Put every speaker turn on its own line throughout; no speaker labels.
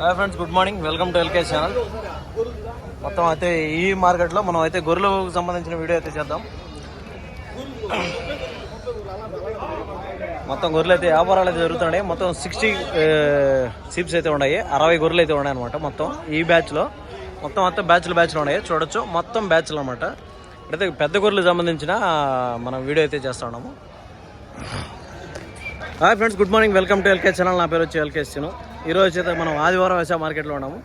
Hi friends good morning welcome to LK channel మొత్తం అయితే ఈ మార్కెట్లో మనం అయితే గొర్రెలకు సంబంధించిన వీడియో అయితే చేద్దాం. మొత్తం గొర్రెలు అయితే వ్యాపారాలు అయితే జరుగుతున్నాయి. మొత్తం సిక్స్టీ సీప్స్ అయితే ఉన్నాయి. అరవై గొర్రెలు అయితే ఉన్నాయి అనమాట మొత్తం ఈ బ్యాచ్లో మొత్తం మొత్తం బ్యాచ్లు బ్యాచ్లు ఉన్నాయి. చూడొచ్చు. మొత్తం బ్యాచ్లు అనమాట అయితే పెద్ద గొర్రెలకు సంబంధించిన మనం వీడియో అయితే చేస్తా ఉన్నాము. Hi friends good morning welcome to LK channel నా పేరు వచ్చి ఎల్కే ఈరోజు అయితే మనం ఆదివారం వ్యవసాయ మార్కెట్లో ఉన్నాము.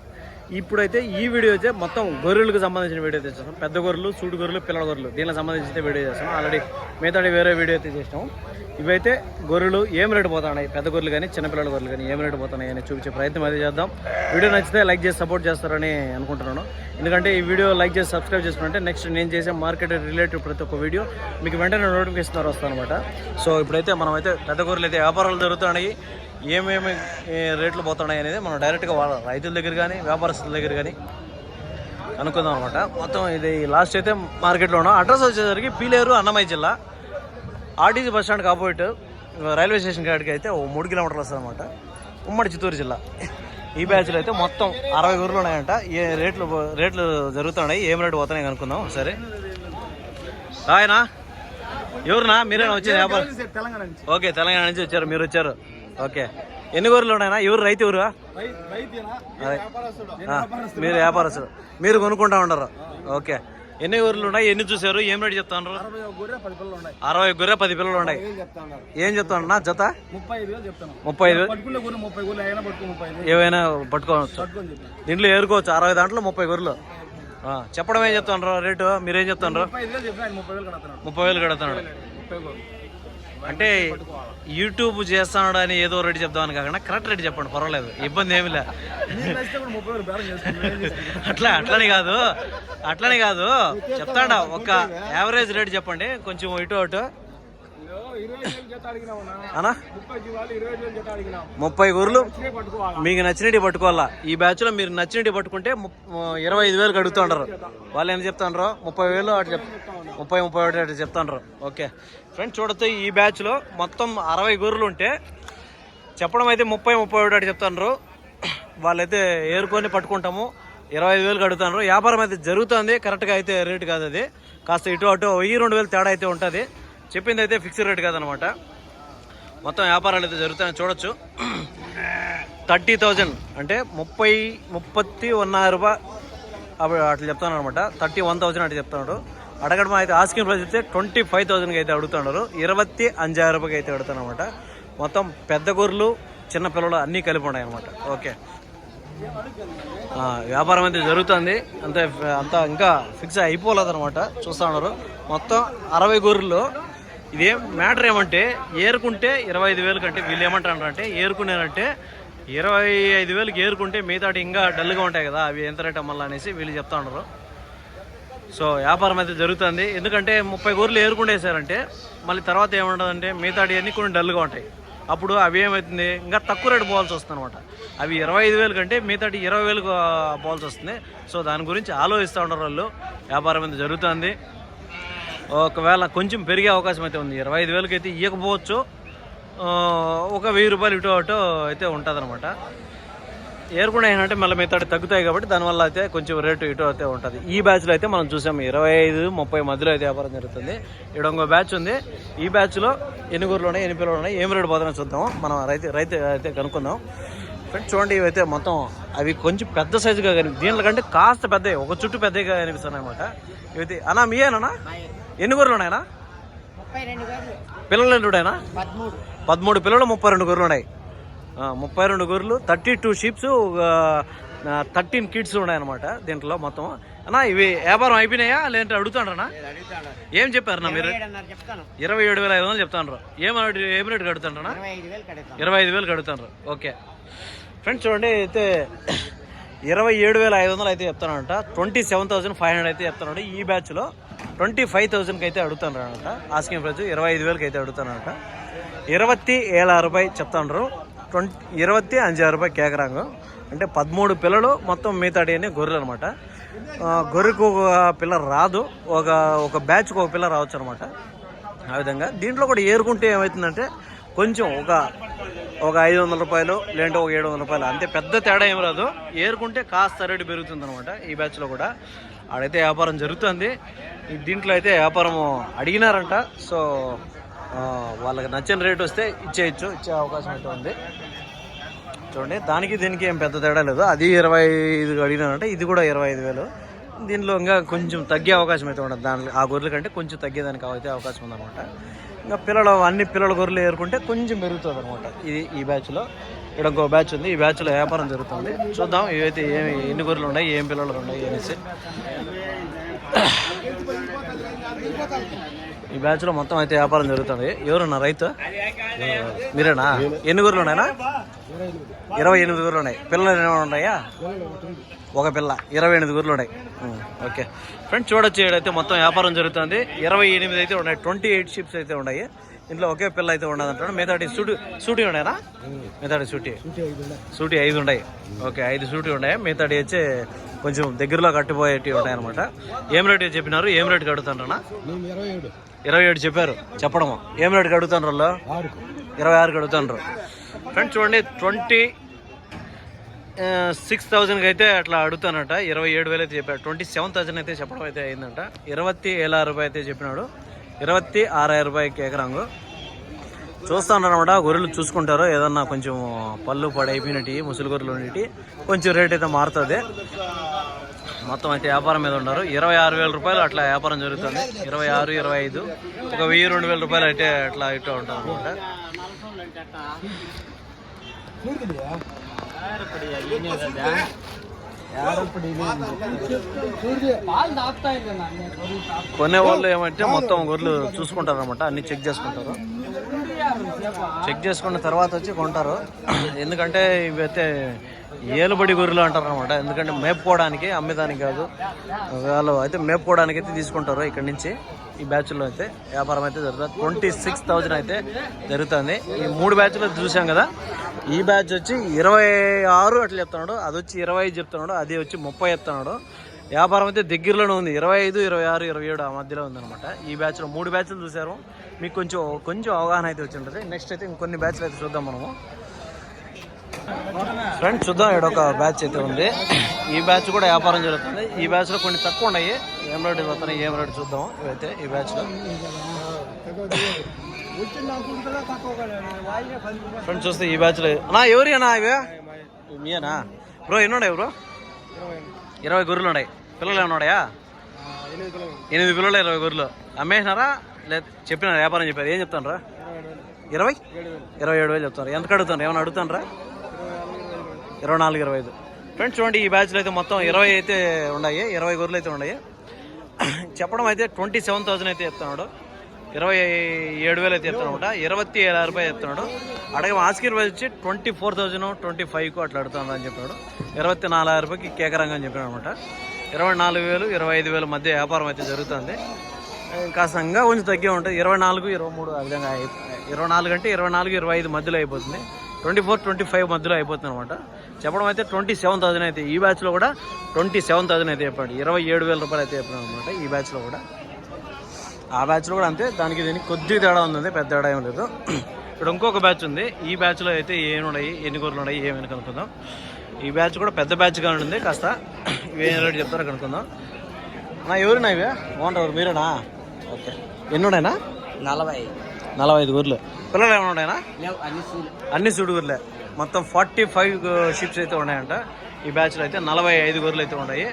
ఇప్పుడైతే ఈ వీడియో అయితే మొత్తం గొర్రెలకు సంబంధించిన వీడియో అయితే చేస్తాం పెద్ద గొర్రెలు సూటు గొర్రెలు పిల్లల గొర్రెలు దీనికి సంబంధించిన వీడియో చేస్తాం ఆల్రెడీ మిగతాడి వేరే వీడియో అయితే చేసినాము. ఇవైతే గొర్రెలు ఏం రేటు పోతున్నాయి? పెద్ద గొర్రెలు కానీ చిన్నపిల్లల గొర్రెలు కానీ ఏం రేటు పోతున్నాయి అని చూపించే ప్రయత్నం అయితే చేద్దాం. వీడియో నచ్చితే లైక్ చేసి సపోర్ట్ చేస్తారని అనుకుంటున్నాను. ఎందుకంటే ఈ వీడియో లైక్ చేసి సబ్స్క్రైబ్ చేసుకుంటే నెక్స్ట్ నేను చేసే మార్కెట్ రిలేటెడ్ ప్రతి ఒక్క వీడియో మీకు వెంటనే నోటిఫికేషన్ ద్వారా వస్తానమాట సో ఇప్పుడైతే మనమైతే పెద్ద గొర్రెలు అయితే వ్యాపారాలు జరుగుతున్నాయి. ఏమేమి రేట్లు పోతున్నాయి అనేది మనం డైరెక్ట్గా వాళ్ళ రైతుల దగ్గర కానీ వ్యాపారస్తుల దగ్గర కానీ అనుకుందాం అనమాట మొత్తం ఇది లాస్ట్ అయితే మార్కెట్లో ఉన్నాం అడ్రస్ వచ్చేసరికి పీలేరు అన్నమయ్య జిల్లా. ఆర్టీసీ బస్ స్టాండ్కి ఆపోజిట్ రైల్వే స్టేషన్ కాడికి అయితే ఓ మూడు కిలోమీటర్లు వస్తుంది అనమాట ఉమ్మడి చిత్తూరు జిల్లా. ఈ బ్యాచ్లో అయితే మొత్తం అరవై గొర్రెలు ఉన్నాయంట. ఏ రేట్లు రేట్లు జరుగుతున్నాయి ఏం రేటు పోతున్నాయి కనుక్కుందాం సరే రాయనా? ఎవరునా? మీరేనా వచ్చేది? వ్యాపారం? ఓకే తెలంగాణ నుంచి వచ్చారు మీరు వచ్చారు. ఓకే. ఎన్ని గొర్రెలు ఉన్నాయనా ఎవరు రైతు.
వ్యాపారస్తుడు?
ఆ, మీరు వ్యాపారస్తులు మీరు కొనుక్కుంటా ఉండరు. ఓకే. ఎన్ని గొర్రెలు ఉన్నాయి? ఎన్ని చూసారు ఏం రేటు చెప్తా ఉన్నారు
అరవై గొర్రె పది పిల్లలు ఉన్నాయి.
అరవై గొర్రె పది పిల్లలు ఉన్నాయి.
ఏం చెప్తా ఉన్నారు
ఏం చెప్తా ఉన్నా జత?
ముప్పై ఐదు చెప్తాను.
ముప్పై ఏవైనా పట్టుకోవచ్చు దీంట్లో ఏరుకోవచ్చు అరవై దాంట్లో ముప్పై గొర్రెలు ఆ, చెప్పడం ఏం చెప్తాను రేటు? మీరేం చెప్తాను
ముప్పై వేలు చెప్పిన
అంటే యూట్యూబ్ చేస్తాడు అని ఏదో రేటు చెప్దామని కాకుండా కరెక్ట్ రేటు చెప్పండి పర్వాలేదు. ఇబ్బంది ఏమి లే. అట్లా అట్లని కాదు. అట్లని కాదు. చెప్తాడా? ఒక యావరేజ్ రేట్ చెప్పండి. కొంచెం ఇటు అటు. అనా
ముప్పై వేలు
గొర్రెలు మీకు నచ్చినట్టు పట్టుకోవాలా? ఈ బ్యాచ్లో మీరు నచ్చినట్టు పట్టుకుంటే ఇరవై ఐదు వేలు అడుగుతుంటారు వాళ్ళు ఏం చెప్తాండ్రు? ముప్పై వేలు అటు చెప్ ముప్పై ముప్పై ఒకటి అటు చెప్తాండ్రు. ఓకే. ఫ్రెండ్స్ చూడొచ్చు ఈ బ్యాచ్లో మొత్తం అరవై గొర్రెలు ఉంటే చెప్పడం అయితే ముప్పై ముప్పై ఒకటి అటు చెప్తాండ్రు. వాళ్ళైతే ఏరుకొని పట్టుకుంటాము. ఇరవై ఐదు వేలకు అడుగుతాండ్రు వ్యాపారం అయితే జరుగుతుంది. కరెక్ట్గా అయితే రేటు కాదు అది. కాస్త ఇటు అటు వెయ్యి రెండు వేలు తేడా అయితే ఉంటుంది. చెప్పింది అయితే ఫిక్స్డ్ రేట్ కాదనమాట. మొత్తం వ్యాపారాలు అయితే జరుగుతాయని చూడొచ్చు. థర్టీ థౌజండ్ అంటే ముప్పై ముప్పత్తి ఒన్న రూపాయ అప్పుడు అట్లా చెప్తాను అనమాట థర్టీ వన్ థౌజండ్ అట్లా చెప్తున్నాడు అడగడం అయితే ఆస్కింగ్ ప్రైస్ అయితే ట్వంటీ ఫైవ్ థౌజండ్కి అయితే అడుగుతున్నారు ఇరవై అంజారు రూపాయకి అయితే అడుగుతాను అనమాట మొత్తం పెద్ద గొర్రెలు చిన్న పిల్లలు అన్నీ కలిపి ఉన్నాయి అనమాట ఓకే వ్యాపారం అయితే జరుగుతుంది. అంతే అంతా ఇంకా ఫిక్స్ అయిపోలేదు అనమాట చూస్తూ ఉన్నారు. మొత్తం అరవై గొర్రెలు ఇదేం మ్యాటర్ ఏమంటే ఏరుకుంటే ఇరవై ఐదు వేలు కంటే వీళ్ళు ఏమంటారు అంటే ఏరుకునేనంటే ఇరవై ఐదు వేలకు ఏరుకుంటే మిగతాటి ఇంకా డల్గా ఉంటాయి కదా అవి ఎంత రేట్ మళ్ళీ అనేసి వీళ్ళు చెప్తా ఉండరు. సో వ్యాపారం అయితే జరుగుతుంది. ఎందుకంటే ముప్పై కూరలు ఏరుకుండేసారంటే మళ్ళీ తర్వాత ఏముండదంటే మిగతాటి అన్నీ కొన్ని డల్గా ఉంటాయి. అప్పుడు అవి ఏమవుతుంది ఇంకా తక్కువ రేటు పోవాల్సి వస్తుంది అనమాట అవి ఇరవై ఐదు వేలు కంటే మిగతాటి ఇరవై వేలకు పోవాల్సి వస్తుంది. సో దాని గురించి ఆలోచిస్తూ ఉండరు వాళ్ళు. వ్యాపారం అయితే జరుగుతుంది. ఒకవేళ కొంచెం పెరిగే అవకాశం అయితే ఉంది. ఇరవై ఐదు వేలకి అయితే ఇవ్వకపోవచ్చు ఒక వెయ్యి రూపాయలు ఇటు అటు అయితే ఉంటుంది అనమాట ఏరుకుండా ఏంటంటే మళ్ళీ మిగతాడు తగ్గుతాయి కాబట్టి దానివల్ల అయితే కొంచెం రేటు ఇటు అయితే ఉంటుంది. ఈ బ్యాచ్లో అయితే మనం చూసాము ఇరవై ఐదు ముప్పై మధ్యలో అయితే వ్యాపారం జరుగుతుంది. ఇక్కడ ఇంకో బ్యాచ్ ఉంది. ఈ బ్యాచ్లో ఎన్ని గొర్రెలు ఉన్నాయి ఎన్ని పిల్లలు ఉన్నాయి ఏం రేటు పోతుందో చూద్దాము మనం రైతు రైతు అయితే కనుక్కుందాం. ఫ్రెండ్స్ చూడండి ఇవైతే మొత్తం అవి కొంచెం పెద్ద సైజుగా కానీ దీనికంటే కంటే కాస్త పెద్దవి ఒక చుట్టూ పెద్దగా కనిపిస్తున్నాయి అనమాట ఇవైతే అన్నా మీయేనా ఎన్ని గొర్రెలు ఉన్నాయనా పిల్లలు ఎన్ని ఉన్నాయనా
పదమూడు.
పిల్లలు ముప్పై రెండు గొర్రెలు ఉన్నాయి. ముప్పై రెండు గొర్రెలు thirty two sheeps thirteen kids ఉన్నాయన్నమాట దీంట్లో మొత్తం. అన్నా ఇవి వ్యాపారం అయిపోయినాయా? లేదంటే అడుగుతాండ్రనా ఏం చెప్పారన్నా మీరు?
చెప్తాను.
ఇరవై ఏడు వేల ఐదు వందలు చెప్తాండ్రు. ఏం ఏం రేటు కడుతాండ్రనా
ఇరవై ఐదు వేలు కడతాను
ఇరవై ఐదు వేలు కడుతాండ్రు ఓకే. ఫ్రెండ్స్ చూడండి అయితే ఇరవై ఏడు వేల ఐదు వందలు అయితే చెప్తానంట. Twenty seven thousand five hundred అయితే చెప్తానంట ఈ బ్యాచ్లో. ట్వంటీ ఫైవ్ థౌసండ్కి అయితే అడుగుతాను అనమాట ఆస్కింగ్ ప్రైస్ ఇరవై ఐదు వేలకి అయితే అడుగుతానంట ఇరవత్తి ఏళ్ళ రూపాయి చెప్తాండ్రు ట్వంటీ ఇరవత్తి అంజారు రూపాయి కేకరాంగు. అంటే పదమూడు పిల్లలు మొత్తం మిగతాడి అని గొర్రెలు అనమాట గొర్రెకు ఒక పిల్ల రాదు. ఒక ఒక బ్యాచ్కి ఒక పిల్ల రావచ్చు అనమాట ఆ విధంగా దీంట్లో కూడా ఏరుకుంటే ఏమవుతుందంటే కొంచెం ఒక ఒక ఐదు వందల రూపాయలు లేదంటే ఒక ఏడు వందల రూపాయలు అంతే. పెద్ద తేడా ఏం రాదు. ఏరుకుంటే కాస్త రేటు పెరుగుతుంది అనమాట ఈ బ్యాచ్లో కూడా. ఆడైతే వ్యాపారం జరుగుతుంది. దీంట్లో అయితే వ్యాపారం అడిగినారంట. సో వాళ్ళకి నచ్చిన రేట్ వస్తే ఇచ్చేయచ్చు ఇచ్చే అవకాశం అయితే ఉంది. చూడండి దానికి దీనికి ఏం పెద్ద తేడా లేదు. అది ఇరవై ఐదు అడిగినారంటే ఇది కూడా ఇరవై ఐదు వేలు. దీనిలో ఇంకా కొంచెం తగ్గే అవకాశం అయితే ఉండదు. దాని ఆ గొర్రెల కంటే కొంచెం తగ్గేదానికి అయితే అవకాశం ఉందన్నమాట. ఇంకా పిల్లలు అన్ని పిల్లల గొర్రెలు ఏరుకుంటే కొంచెం పెరుగుతుంది అనమాట ఇది ఈ బ్యాచ్లో. ఇక్కడ ఇంకో బ్యాచ్ ఉంది. ఈ బ్యాచ్లో వ్యాపారం జరుగుతుంది. చూద్దాం ఇవైతే ఏమి ఎన్ని గొర్రెలు ఉన్నాయి ఏం పిల్లలు ఉన్నాయి అనేసి. ఈ బ్యాచ్లో మొత్తం అయితే వ్యాపారం జరుగుతుంది. ఎవరున్నా రైతు? మీరేనా? ఎన్ని గొర్రెలు ఉన్నాయనా ఇరవై ఎనిమిది గొర్రెలు ఉన్నాయి. పిల్లలు ఏమైనా ఉన్నాయా? ఒక పిల్ల. ఇరవై ఎనిమిది గొర్రెలు ఉన్నాయి. ఓకే. ఫ్రెండ్స్ చూడొచ్చు అయితే మొత్తం వ్యాపారం జరుగుతుంది. ఇరవై ఎనిమిది అయితే ఉన్నాయి. ట్వంటీ ఎయిట్ షిప్స్ అయితే ఉన్నాయి. ఇంట్లో ఒకే పిల్ల అయితే ఉండదు అంటాడు మిగతాటి సూటి సూటి ఉన్నాయనా? మిగతాటి సూటి? సూటి ఐదు ఉన్నాయి. ఓకే ఐదు సూటి ఉన్నాయి. మిగతాటి వచ్చి కొంచెం దగ్గరలో కట్టిపోయేటి ఉన్నాయి అనమాట ఏం రేట్ చెప్పినారు? ఏం రేట్ కడుగుతాండ్రనా
మేము ఇరవై ఏడు.
ఇరవై చెప్పారు. చెప్పడం ఏం రేట్
ఆరుకు.
ఇరవై ఆరు కడుగుతాండ్రు ఫ్రెండ్స్ చూడండి ట్వంటీ సిక్స్ థౌజండ్కి అయితే అట్లా అడుగుతానట. ఇరవై ఏడు వేలు అయితే చెప్పాడు ట్వంటీ సెవెన్ థౌసండ్ అయితే చెప్పడం అయితే అయిందంట. ఇరవత్తి ఏళ్ళ రూపాయి అయితే చెప్పినాడు. ఇరవత్తి ఆరాయిరం రూపాయకి ఎకరాంగు. చూస్తా గొర్రెలు చూసుకుంటారు ఏదన్నా కొంచెం పళ్ళు పడైపోయినట్టు ముసలి గొర్రెలు ఉండేటి కొంచెం రేట్ అయితే మారుతుంది. మొత్తం అయితే వ్యాపారం మీద ఉన్నారు. ఇరవై ఆరు వేల రూపాయలు అట్లా వ్యాపారం జరుగుతుంది. ఇరవై ఆరు ఇరవై ఐదు. ఒక వెయ్యి రెండు వేల రూపాయలు అయితే అట్లా ఇట్లా ఉంటుంది అనమాట కొనే వాళ్ళు ఏమంటే మొత్తం గొర్రెలు చూసుకుంటారు అనమాట అన్ని చెక్ చేసుకుంటారు. చెక్ చేసుకున్న తర్వాత వచ్చి కొంటారు. ఎందుకంటే ఇవైతే ఏలుబడి గొర్రెలు అంటారు అనమాట ఎందుకంటే మేపుకోవడానికి అమ్మేదానికి కాదు. వాళ్ళు అయితే మేపుకోవడానికి అయితే తీసుకుంటారు ఇక్కడ నుంచి. ఈ బ్యాచ్లో అయితే వ్యాపారం అయితే జరుగుతుంది. ట్వంటీ సిక్స్ థౌజండ్ అయితే జరుగుతుంది. ఈ మూడు బ్యాచ్లో చూసాం కదా. ఈ బ్యాచ్ వచ్చి ఇరవై ఆరు అట్లా చెప్తున్నాడు. అది వచ్చి ఇరవై ఐదు చెప్తున్నాడు. అది వచ్చి ముప్పై చెప్తున్నాడు. వ్యాపారం అయితే దగ్గరలోనే ఉంది. ఇరవై ఐదు ఇరవై ఆరు ఇరవై ఏడు ఆ మధ్యలో ఉందన్నమాట. ఈ బ్యాచ్లో మూడు బ్యాచ్లు చూసారు మీకు కొంచెం కొంచెం అవగాహన అయితే వచ్చి ఉంటుంది నెక్స్ట్ అయితే ఇంకొన్ని బ్యాచ్లు అయితే చూద్దాం మనము. ఫ్రెండ్స్ చూద్దాం. ఇక్కడ ఒక బ్యాచ్ అయితే ఉంది. ఈ బ్యాచ్ కూడా వ్యాపారం జరుగుతుంది. ఈ బ్యాచ్లో కొన్ని తక్కువ ఉన్నాయి. ఏం రేట్ పోతున్నాయి ఏం రేట్ చూద్దాం. ఇవైతే ఈ బ్యాచ్లో ఫ్రెండ్స్ చూస్తే ఈ బ్యాచ్లో నా ఎవరి అన్నా ఇవే? మీనా బ్రో ఎన్ని ఉన్నాయి బ్రో ఇరవై గొర్రెలు ఉన్నాయి. పిల్లలు ఏమైనా ఉన్నాయా?
ఎనిమిది
పిల్లలు ఇరవై గొర్రెలు. అమ్మేసినారా? లేదు చెప్పినారా? వ్యాపారం చెప్పారు. ఏం చెప్తాను రా ఇరవై? ఇరవై ఏడు వేలు చెప్తారు ఎంత అడుగుతాను ఏమైనా అడుగుతాను రా ఇరవై నాలుగు ఇరవై ఐదు. ఫ్రెండ్స్ చూడండి ఈ బ్యాచ్లో అయితే మొత్తం ఇరవై అయితే ఉన్నాయి ఇరవై గొర్రెలు అయితే ఉన్నాయి చెప్పడం అయితే ట్వంటీ సెవెన్ థౌసండ్ అయితే చెప్తున్నాడు. ఇరవై ఏడు వేలు అయితే చెప్తున్నాడు ఇరవై ఏడు రూపాయలు చెప్తున్నాడు. అడగ ఆస్కిర్ వైజ్ వచ్చి ట్వంటీ ఫోర్ థౌజండ్ ట్వంటీ ఫైవ్కు అట్లా అడుగుతున్నాడు అని చెప్పాడు. ఇరవై నాలుగు రూపాయకి కేకరంగా అని చెప్పాడు అనమాట ఇరవై నాలుగు వేలు ఇరవై ఐదు వేల మధ్య వ్యాపారం అయితే జరుగుతుంది. కాస్త ఇంకా కొంచెం తగ్గే ఉంటుంది. ఇరవై నాలుగు ఇరవై మూడు ఆ విధంగా ఇరవై నాలుగు అంటే ఇరవై నాలుగు ఇరవై ఐదు మధ్యలో అయిపోతుంది. ట్వంటీ ఫోర్ ట్వంటీ ఫైవ్ మధ్యలో అయిపోతుంది అనమాట చెప్పడం అయితే ట్వంటీ సెవెన్ థౌసండ్ అయితే ఈ బ్యాచ్లో కూడా ట్వంటీ సెవెన్ థౌసండ్ అయితే చెప్పాడు. ఇరవై ఏడు వేల రూపాయలు అయితే చెప్పాడు అనమాట ఈ బ్యాచ్లో కూడా. ఆ బ్యాచ్లో కూడా అంతే. దానికి దీనికి కొద్ది తేడా ఉంది పెద్ద తేడా ఏం లేదు. ఇక్కడ ఇంకొక బ్యాచ్ ఉంది. ఈ బ్యాచ్లో అయితే ఏమి ఉన్నాయి ఎన్ని గొర్రెలు ఉన్నాయి ఏమని కనుక్కుందాం. ఈ బ్యాచ్ కూడా పెద్ద బ్యాచ్గా ఉంటుంది కాస్త ఇవి రేటు చెప్తారో కనుక్కుందాం. నా ఎవరున్నా ఇవే? బాగుంటారు మీరేనా? ఓకే. ఎన్ని ఉన్నాయినా
నలభై.
నలభై ఐదు గొర్రెలు పిల్లలు ఏమైనా ఉన్నాయినా
అన్ని
సుడు గొర్రెలే మొత్తం ఫార్టీ ఫైవ్ షిప్స్ అయితే ఉన్నాయంట. ఈ బ్యాచ్లో అయితే నలభై ఐదు గొర్రెలు అయితే ఉన్నాయి.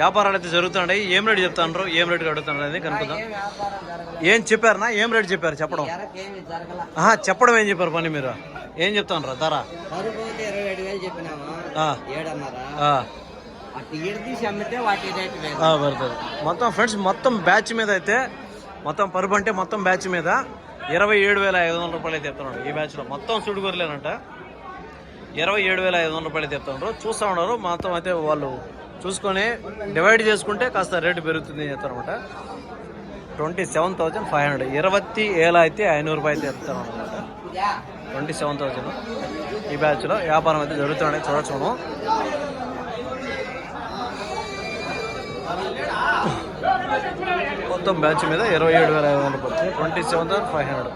వ్యాపారాలు అయితే జరుగుతున్నాయి. ఏం రేటు చెప్తాను ఏం రేటు అడుగుతాను అనేది కనుక్కుందాం.
ఏం
చెప్పారనా ఏం రేటు చెప్పారు? చెప్పడం. చెప్పడం ఏం చెప్పారు పని మీరు? ఏం చెప్తాను రా ధర పడుతుంది మొత్తం ఫ్రెండ్స్ మొత్తం బ్యాచ్ మీద అయితే మొత్తం పరుపు అంటే మొత్తం బ్యాచ్ మీద ఇరవై ఏడు వేల ఐదు వందల రూపాయలు అయితే చెప్తున్నాడు ఈ బ్యాచ్లో మొత్తం సుడిగొరలేనంట ఇరవై ఏడు వేల ఐదు వందల రూపాయలు చెప్తున్నారు చూస్తూ ఉన్నారు. మొత్తం అయితే వాళ్ళు చూసుకొని డివైడ్ చేసుకుంటే కాస్త రేటు పెరుగుతుంది అని చెప్తారనమాట twenty seven thousand five hundred ఇరవై ఏళ్ళ అయితే ఐనూరు రూపాయలు చెప్తాను అనమాట ట్వంటీ సెవెన్ థౌజండ్ ఈ బ్యాచ్లో వ్యాపారం అయితే జరుగుతున్నాయి చూడొచ్చు మనం మొత్తం బ్యాచ్ మీద ఇరవై ఏడు వేల ఐదు వందల రూపాయలు. Twenty seven thousand five hundred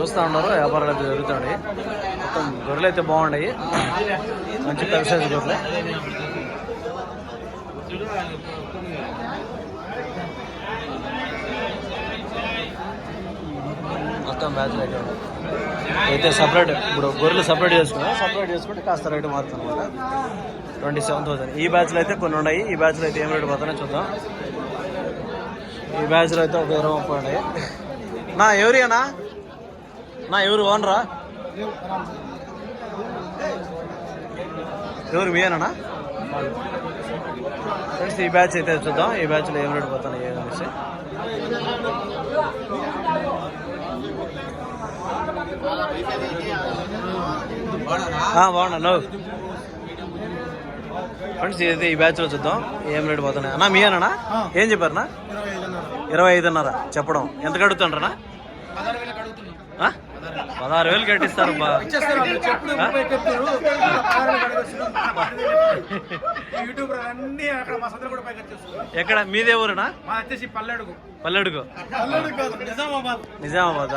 చూస్తూ ఉన్నారు వ్యాపారాలు అయితే జరుగుతున్నాయి. మొత్తం గొర్రెలు అయితే బాగున్నాయి. మంచి పెద్ద గొర్రెలు. మొత్తం బ్యాచ్లు అయితే అయితే సపరేట్ ఇప్పుడు గొర్రెలు సపరేట్ చేసుకున్నా సపరేట్ చేసుకుంటే కాస్త రేటు మారుతుంది అనమాట ట్వంటీ సెవెన్ థౌసండ్ ఈ బ్యాచ్లో అయితే కొన్ని ఉన్నాయి. ఈ బ్యాచ్లో అయితే ఏం రేటు పోతానో చూద్దాం. ఈ బ్యాచ్లో అయితే ఒక ఇరవై ముప్పై ఉన్నాయి. నా ఎవరి నా ఎవరు ఓనరా? ఎవరు మీయేనా? ఫ్రెండ్స్ ఈ బ్యాచ్ అయితే చూద్దాం. ఈ బ్యాచ్లో ఏం రేటు పోతాను ఏదనేసి ఆ, బాగున్నా నువ్వు. ఫ్రెండ్స్ ఇది ఈ బ్యాచ్లో చూద్దాం. ఏం రేటు పోతున్నాయి? అన్నా మీ అన్నా ఏం చెప్పారనా ఇరవై ఐదున్నర. చెప్పడం. ఎంత కడుగుతుండ్రనా? పదహారు వేలు కట్టిస్తారు ఎక్కడ? మీదే ఊరునా?
వచ్చేసి Palledugu.
Palledugu.
Nizamabad.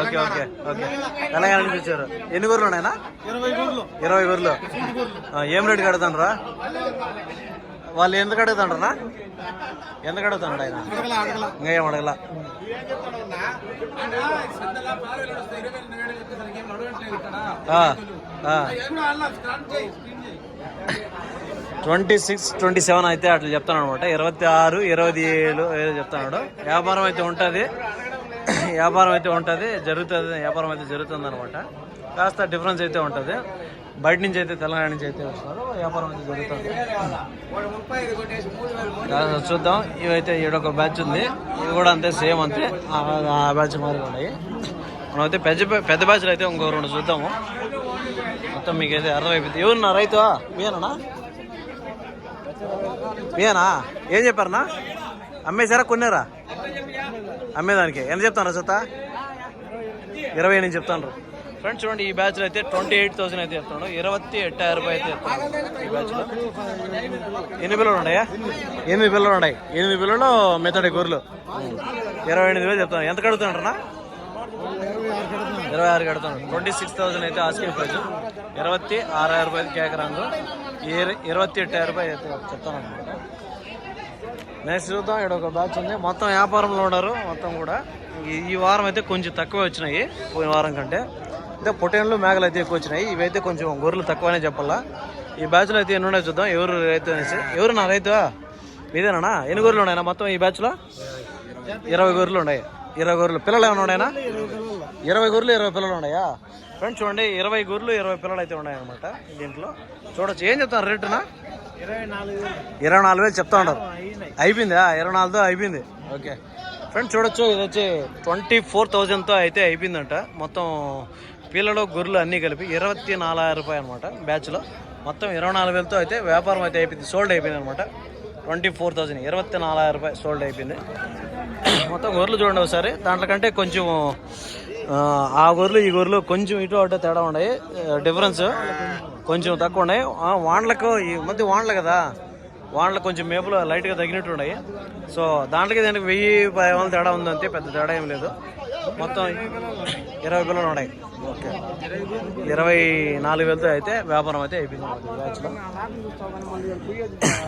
Okay okay okay. Telangana నుంచి వచ్చారు. ఎన్ని గొర్రెలు ఉన్నాయనా
ఇరవై ఊర్లు.
ఇరవై ఆ, ఏం రేటు కడుగుతాండ్రా వాళ్ళు ఎందుకు అడుగుతాండ్రనా ఎందుకు అడుగుతాడు ఆయన?
అడగల
ఇంకా ఏం అడగల? ఆ, ఆ. ట్వంటీ సిక్స్ ట్వంటీ సెవెన్ అయితే అట్లా చెప్తాను అనమాట ఇరవై ఆరు ఇరవై ఏడు ఏదో చెప్తున్నాడు. వ్యాపారం అయితే ఉంటుంది. వ్యాపారం అయితే ఉంటుంది జరుగుతుంది వ్యాపారం అయితే జరుగుతుంది అనమాట కాస్త డిఫరెన్స్ అయితే ఉంటుంది. బయట నుంచి అయితే తెలంగాణ నుంచి అయితే వస్తారు వ్యాపారం అయితే జరుగుతుంది. చూద్దాం. ఇవైతే ఈడొక బ్యాచ్ ఉంది. ఇది కూడా అంతే సేమ్ అంతే. ఆ బ్యాచ్ మారి ఉన్నాయి. మనమైతే పెద్ద పెద్ద బ్యాచ్లు అయితే ఇంకో రెండు చూద్దాము. మొత్తం మీకైతే అర్థమైపోతుంది ఎవరున్నా రైతు మీనా మీనా ఏం చెప్పారనా అమ్మేశారా కొన్నారా? అమ్మేదానికి ఎంత చెప్తాను సత ఇరవై ఎనిమిది చెప్తాను ఫ్రెండ్స్ చూడండి ఈ బ్యాచ్లో అయితే ట్వంటీ ఎయిట్ థౌసండ్ అయితే చెప్తాడు ఇరవై ఎట్టాయిరం రూపాయలు అయితే చెప్తాడు ఈ బ్యాచ్లో ఎన్ని పిల్లలు ఉన్నాయా? ఎనిమిది పిల్లలు ఉన్నాయి. ఎనిమిది పిల్లలు మెత్తడి గొర్రెలు. ఇరవై ఎనిమిది వేలు చెప్తాను. ఎంత కడుగుతాడన్నా ఇరవై ఆరు కడతాను ట్వంటీ సిక్స్ థౌసండ్ అయితే ఆస్కింగ్ ప్రైస్ ఇరవై ఆరాయిరం రూపాయలు కేకరాంగు ఇరవై ఎట్టాయిరం రూపాయలు అయితే చెప్తాను అనమాట నెక్స్ట్ చూద్దాం ఇక్కడ ఒక బ్యాచ్ ఉంది. మొత్తం వ్యాపారంలో ఉన్నారు మొత్తం కూడా. ఈ- వారం అయితే కొంచెం తక్కువ వచ్చినాయి పోయిన వారం కంటే. అయితే పొటేన్లు మేకలు అయితే ఎక్కువ వచ్చినాయి. ఇవైతే కొంచెం గొర్రెలు తక్కువనే చెప్పాలా. ఈ బ్యాచ్లో అయితే ఎన్ని ఉన్నాయి చూద్దాం. ఎవరు రైతు అనేసి. ఎవరు నా రైతు? మీదేనా ఎన్ని గొర్రెలు ఉన్నాయన్నా మొత్తం ఈ బ్యాచ్లో? ఇరవై గొర్రెలు ఉన్నాయి. ఇరవై గొర్రెలు. పిల్లలు ఏమైనా ఉన్నాయనా ఇరవై గొర్రెలు ఇరవై పిల్లలు ఉన్నాయా? ఫ్రెండ్స్ చూడండి ఇరవై గొర్రెలు ఇరవై పిల్లలు అయితే ఉన్నాయన్నమాట దీంట్లో. చూడొచ్చు. ఏం చెప్తాను రేటునా?
ఇరవై నాలుగు.
ఇరవై నాలుగు వేలు చెప్తా
అయినాయి.
అయిపోయిందా? ఇరవై నాలుగుతో అయిపోయింది. ఓకే. ఫ్రెండ్స్ చూడొచ్చు ఇది వచ్చి ట్వంటీ ఫోర్ థౌజండ్తో అయితే అయిపోయిందంట. మొత్తం పిల్లలు గొర్రెలు అన్నీ కలిపి ఇరవై నాలుగు రూపాయలు అనమాట బ్యాచ్లో. మొత్తం ఇరవై నాలుగు వేలతో అయితే వ్యాపారం అయితే అయిపోయింది. సోల్డ్ అయిపోయింది అనమాట ట్వంటీ ఫోర్ థౌజండ్. ఇరవై నాలుగు రూపాయలు సోల్డ్ అయిపోయింది. మొత్తం గొర్రెలు చూడండి ఒకసారి. దాంట్లో కంటే కొంచెం ఆ, గొర్రెలు ఈ గొర్రెలు కొంచెం ఇటు అటు తేడా ఉన్నాయి. డిఫరెన్స్ కొంచెం తక్కువ ఉన్నాయి. వాండ్లకు ఈ మధ్య వాండ్లు కదా. వాండ్లకు కొంచెం మేపులు లైట్గా తగినట్టు ఉన్నాయి. సో దాంట్లోకి దానికి వెయ్యి పది వందల తేడా ఉంది అంతే పెద్ద తేడా ఏం లేదు. మొత్తం ఇరవై పిల్లలు ఉన్నాయి. ఓకే. ఇరవై నాలుగు వేలతో అయితే వ్యాపారం అయితే అయిపోయింది. బ్యాచ్లో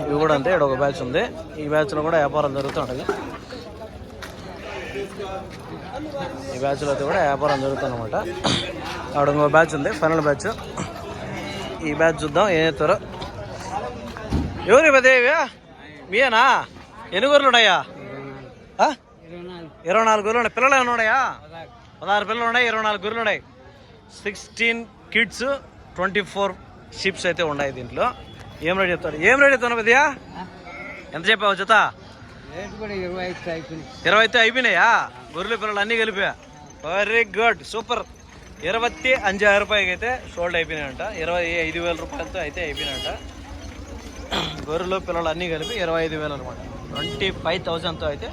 ఇవి కూడా అంతే ఇక్కడ ఒక బ్యాచ్ ఉంది. ఈ బ్యాచ్లో కూడా వ్యాపారం జరుగుతుంటుంది ఈ బ్యాచ్లో అయితే కూడా వ్యాపారం జరుగుతుంది అనమాట అక్కడ ఇంకో బ్యాచ్ ఉంది ఫైనల్ బ్యాచ్ ఈ బ్యాచ్ చూద్దాం ఏం చేస్తారో. ఎవరు పెద్దవి మీయేనా? ఎన్ని గొర్రెలు ఉన్నాయా? ఇరవై నాలుగు గొర్రెలు ఉన్నాయి. పిల్లలు ఏమైనా ఉన్నాయా? పదహారు పిల్లలు ఉన్నాయి ఇరవై నాలుగు గొర్రెలు ఉన్నాయి. Sixteen kids twenty four ships అయితే ఉన్నాయి దీంట్లో. ఏం రేట్ చెప్తారు? ఏం రేట్ చెప్తాను పెద్దయా ఎంత చెప్పావు జత?
ఇరవై
అయితే అయిపోయినాయా? గొర్రెల పిల్లలు అన్నీ కలిపా. Very good super. ఇరవై అంజాయిరం రూపాయలకి అయితే సోల్డ్ అయిపోయినాయంట. ఇరవై ఐదు వేల రూపాయలతో అయితే అయిపోయినాయంట. గొర్రెలు పిల్లలు అన్నీ కలిపి ఇరవై ఐదు వేలు అనమాట. ట్వంటీ ఫైవ్ థౌజండ్తో అయితే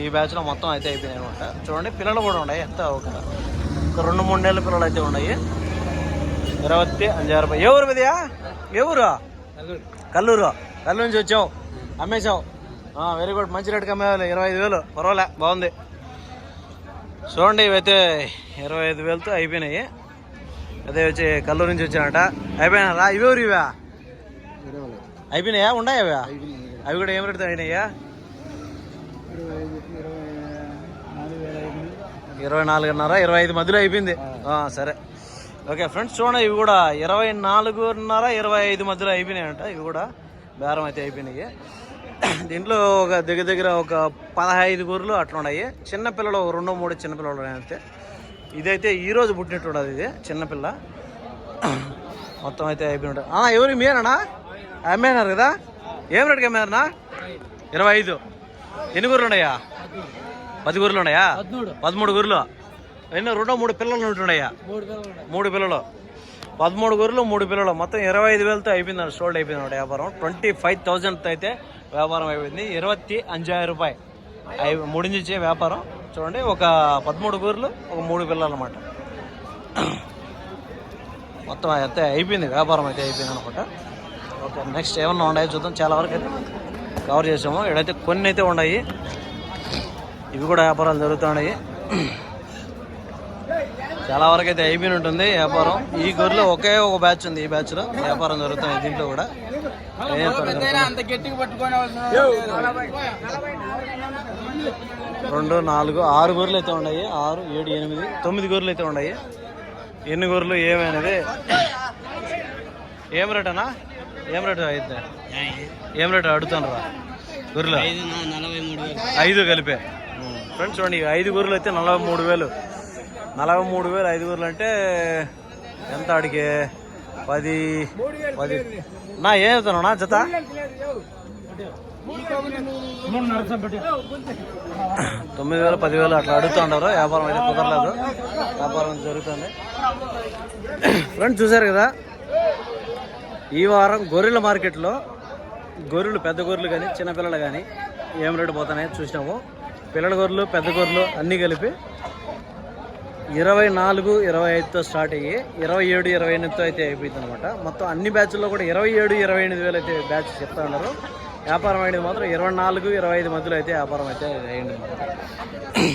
ఈ బ్యాచ్లో మొత్తం అయితే అయిపోయినాయి అనమాట చూడండి పిల్లలు కూడా ఉన్నాయి. ఎంత ఒక ఒక రెండు మూడు నెలల పిల్లలు అయితే ఉన్నాయి. ఇరవై అంజాయిరం రూపాయలు. ఏ ఊరు మీదియా ఏ ఊరు? కల్లూరు. కల్లూరు నుంచి వచ్చావు. అమ్మేశావు. వెరీ గుడ్ మంచి రేటుకి అమ్మేవాళ్ళు ఇరవై ఐదు వేలు. పర్వాలే బాగుంది. చూడండి ఇవైతే ఇరవై ఐదు వేలతో అయిపోయినాయి. అదే వచ్చి కల్లూరు నుంచి వచ్చానట అయిపోయినారా? ఇవి ఇవా? అయిపోయినాయా? ఉన్నాయా అవి కూడా ఏం రేటు అయినాయా? ఇరవై నాలుగున్నర ఇరవై ఐదు మధ్యలో అయిపోయింది. సరే. ఓకే ఫ్రెండ్స్ చూడండి ఇవి కూడా ఇరవై నాలుగున్నర ఇరవై ఐదు మధ్యలో అయిపోయినాయంట. ఇవి కూడా బేరం అయితే అయిపోయినాయి. దీంట్లో ఒక దగ్గర దగ్గర ఒక పదహైదు గొర్రెలు అట్లా ఉన్నాయి చిన్నపిల్లలు ఒక రెండో మూడు చిన్నపిల్లలు అయితే ఇదైతే ఈ రోజు పుట్టినట్టు ఉండదు ఇది చిన్నపిల్ల మొత్తం అయితే అయిపోయినట్టు ఆ, ఎవరు మీరేనా? అమ్మేనారు కదా? ఏం రేటుకి అమ్మారనా ఇరవై ఐదు. ఎన్ని గొర్రెలు ఉన్నాయా? పది గొర్రెలు ఉన్నాయా? పదమూడు. గొర్రెలు. ఎన్నో రెండో మూడు పిల్లలు ఉంటున్నాయా? మూడు పిల్లలు పదమూడు గొర్రెలు మూడు పిల్లలు. మొత్తం ఇరవై ఐదు వేలతో అయిపోయింది సోల్డ్ అయిపోయింది వ్యాపారం. ట్వంటీ ఫైవ్ థౌజండ్ అయితే వ్యాపారం అయిపోయింది. ఇరవై అంజాయిరం రూపాయి. అవి ముడించే వ్యాపారం. చూడండి ఒక పదమూడు గొర్రెలు ఒక మూడు పిల్లలు అనమాట మొత్తం అయితే అయిపోయింది. వ్యాపారం అయితే అయిపోయింది అనమాట ఓకే నెక్స్ట్ ఏమన్నా ఉన్నాయో చూద్దాం. చాలా వరకు అయితే కవర్ చేసాము. ఇక్కడైతే కొన్ని అయితే ఉన్నాయి. ఇవి కూడా వ్యాపారాలు జరుగుతున్నాయి చాలా వరకు అయితే అయిపోయి ఉంటుంది వ్యాపారం. ఈ గొర్రెలో ఒకే ఒక బ్యాచ్ ఉంది ఈ బ్యాచ్లో వ్యాపారం జరుగుతుంది దీంట్లో కూడా. రెండు నాలుగు ఆరు గొర్రెలు అయితే ఉన్నాయి. ఆరు ఏడు ఎనిమిది తొమ్మిది గొర్రెలు అయితే ఉన్నాయి. ఎన్ని గొర్రెలు ఏమైనది? ఏం రేట్ అన్నా? ఏం రేట్ అయితే ఏం రేట్ అడుగుతాను రా. గొర్రెలు?
నలభై మూడు వేలు.
ఐదు కలిపే. ఫ్రెండ్స్ చూడండి ఐదు గొర్రెలు అయితే నలభై మూడు వేలు. నలభై మూడు వేలు ఐదు గొర్రెలు అంటే ఎంత అడిగే పది పది. నా ఏం చెప్తాను నా జత తొమ్మిది వేలు పదివేలు అట్లా అడుగుతుంటారు వ్యాపారం అయితే కుదరలేదు. వ్యాపారం జరుగుతుంది. ఫ్రెండ్స్ చూసారు కదా? ఈ వారం గొర్రెల మార్కెట్లో గొర్రెలు పెద్ద గొర్రెలు కానీ చిన్నపిల్లలు కానీ ఏం రేటు పోతున్నాయో చూసినాము. పిల్లల గొర్రెలు పెద్ద గొర్రెలు అన్నీ కలిపి ఇరవై నాలుగు ఇరవై ఐదుతో స్టార్ట్ అయ్యి ఇరవై ఏడు ఇరవై ఎనిమిదితో అయితే అయిపోయింది అనమాట మొత్తం అన్ని బ్యాచ్ల్లో కూడా ఇరవై ఏడు ఇరవై ఎనిమిది వేలు అయితే బ్యాచ్ చెప్తా ఉన్నారు. వ్యాపారం అయ్యేది మాత్రం ఇరవై నాలుగు ఇరవై ఐదు మధ్యలో అయితే వ్యాపారం అయితే అయ్యింది అనమాట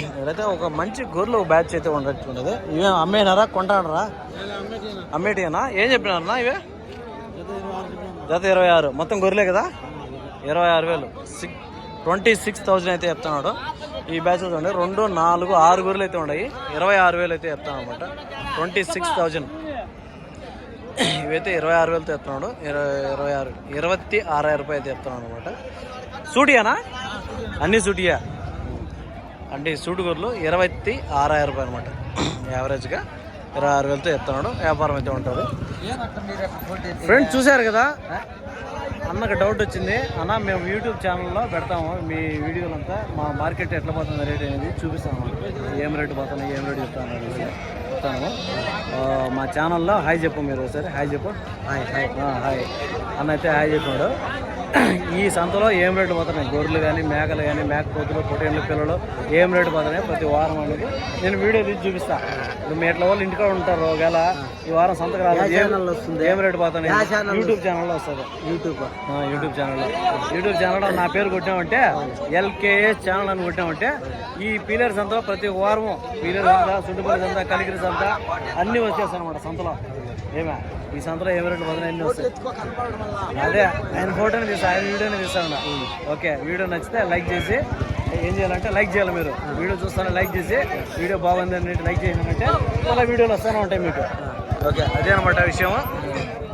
ఇక్కడైతే ఒక మంచి గొర్రెలు బ్యాచ్ అయితే ఉండొచ్చు ఉండదు ఇవే అమ్మేనారా కొంటానరా? అమ్మేటినా ఏం చెప్పినారన్నా ఇవే? జత ఇరవై ఆరు మొత్తం గొర్రెలే కదా? ఇరవై ఆరు వేలు. సిక్స్ ట్వంటీ సిక్స్ థౌజండ్ అయితే చెప్తున్నాడు. ఈ బ్యాచ్ చూడండి. రెండు నాలుగు ఆరు గొర్రెలు అయితే ఉన్నాయి. ఇరవై ఆరు వేలు అయితే చెప్తాను అనమాట ట్వంటీ సిక్స్ థౌజండ్. ఇవైతే ఇరవై ఆరు వేలతో చెప్తున్నాడు. ఇరవై ఇరవై ఆరు ఇరవై ఆరాయిరం రూపాయలు అయితే చెప్తున్నాడు అనమాట సూటియానా? అన్ని సూటియా. అంటే ఈ సూటు గొర్రెలు ఇరవై ఆరాయిరం రూపాయలు అనమాట యావరేజ్గా ఇరవై ఆరు వేలతో చెప్తున్నాడు. వ్యాపారం అయితే ఉంటుంది. ఫ్రెండ్స్ చూశారు కదా? అన్నకు డౌట్ వచ్చింది. అన్న మేము యూట్యూబ్ ఛానల్లో పెడతాము. మీ వీడియోలంతా మా మార్కెట్ ఎట్లా పోతుంది రేట్ అనేది చూపిస్తాము. ఏం రేటు పోతున్నాయి ఏం రేటు చెప్తాను చెప్తాను మా ఛానల్లో హాయ్ చెప్పు మీరు ఒకసారి. హాయ్ చెప్పు. Hi hi. హాయ్. అన్న అయితే హాయ్ చెప్పాడు. ఈ సంతలో ఏం రేటు పోతున్నాయి? గొర్రెలు కానీ మేకలు కానీ మేకపోతులు పొటేన్లు పిల్లలు ఏం రేటు పోతున్నాయి ప్రతి వారం అనేది నేను వీడియో తీసి చూపిస్తా. ఇప్పుడు మీ ఎట్లా వాళ్ళు ఇంటికాడ ఉంటారు ఒకవేళ ఈ వారం సంతకు రాలేదు ఏం-
వస్తుంది?
ఏం రేటు పోతున్నాయి? యూట్యూబ్ ఛానల్లో వస్తుంది.
యూట్యూబ్.
యూట్యూబ్ ఛానల్లో. యూట్యూబ్ ఛానల్లో నా పేరు కొట్టామంటే ఎల్కేఎస్ ఛానల్ అని కొట్టామంటే ఈ పీలర్ సంతలో ప్రతి వారము పీలర్ సంత చుట్టుపక్కల సంత కలిగిరి సంత అన్నీ వచ్చేస్తాయి అనమాట సంతలో. ఏమే? ఈ సంతలో ఏమి రేట్లు పోతున్నాయి అన్నీ వస్తాయి అదే ఆయన ఫోటోని తీస్తా ఆయన వీడియోని తీస్తాను ఓకే వీడియో నచ్చితే లైక్ చేసి ఏం చేయాలంటే లైక్ చేయాలి మీరు. వీడియో చూస్తాను లైక్ చేసి వీడియో బాగుంది అని లైక్ చేసినామంటే మళ్ళీ వీడియోలు వస్తూనే ఉంటాయి మీకు. ఓకే అదే అనమాట విషయం